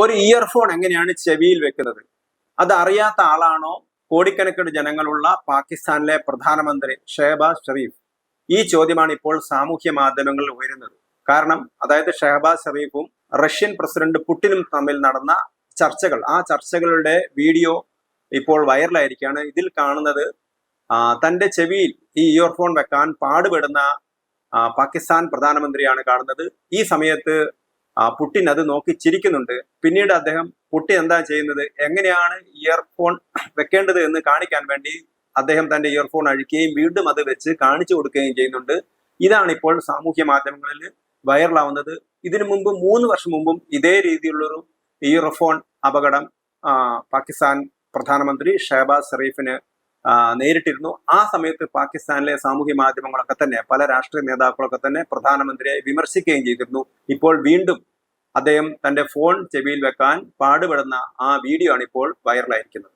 ഒരു ഇയർഫോൺ എങ്ങനെയാണ് ചെവിയിൽ വെക്കുന്നത്? അത് അറിയാത്ത ആളാണോ? കോടിക്കണക്കിന് ജനങ്ങളുള്ള പാകിസ്ഥാനിലെ പ്രധാനമന്ത്രി ഷെഹബാസ് ഷെറീഫ് ഈ ചോദ്യമാണ് ഇപ്പോൾ സാമൂഹ്യ മാധ്യമങ്ങളിൽ ഉയരുന്നത്. കാരണം അതായത് ഷെഹബാസ് ഷെറീഫും റഷ്യൻ പ്രസിഡന്റ് പുട്ടിനും തമ്മിൽ നടന്ന ചർച്ചകൾ. ആ ചർച്ചകളുടെ വീഡിയോ ഇപ്പോൾ വൈറലായിരിക്കുകയാണ്. ഇതിൽ കാണുന്നത് തന്റെ ചെവിയിൽ ഈ ഇയർഫോൺ വെക്കാൻ പാടുപെടുന്ന പാകിസ്ഥാൻ പ്രധാനമന്ത്രിയാണ് കാണുന്നത്. ഈ സമയത്ത് ആ, പുട്ടിൻ അത് നോക്കി ചിരിക്കുന്നുണ്ട്. പിന്നീട് അദ്ദേഹം പുട്ടിൻ എന്താ ചെയ്യുന്നത്? എങ്ങനെയാണ് ഇയർഫോൺ വെക്കേണ്ടത് എന്ന് കാണിക്കാൻ വേണ്ടി അദ്ദേഹം തന്റെ ഇയർഫോൺ അഴിക്കുകയും വീണ്ടും അത് വെച്ച് കാണിച്ചു കൊടുക്കുകയും ചെയ്യുന്നുണ്ട്. ഇതാണ് ഇപ്പോൾ സാമൂഹ്യ മാധ്യമങ്ങളിൽ വൈറലാവുന്നത്. ഇതിനു മുമ്പ് മൂന്ന് വർഷം മുമ്പും ഇതേ രീതിയിലുള്ളൊരു ഇയർഫോൺ അപകടം പാകിസ്ഥാൻ പ്രധാനമന്ത്രി ഷഹബാസ് ഷെറീഫിന് നേരിട്ടിരുന്നു. ആ സമയത്ത് പാകിസ്ഥാനിലെ സാമൂഹ്യ മാധ്യമങ്ങളൊക്കെ തന്നെ പല രാഷ്ട്രീയ നേതാക്കളൊക്കെ തന്നെ പ്രധാനമന്ത്രിയെ വിമർശിക്കുകയും ചെയ്തിരുന്നു. ഇപ്പോൾ വീണ്ടും അദ്ദേഹം തന്റെ ഫോൺ ചെവിയിൽ വെക്കാൻ പാടുപെടുന്ന ആ വീഡിയോ ആണ് ഇപ്പോൾ വൈറലായിരിക്കുന്നത്.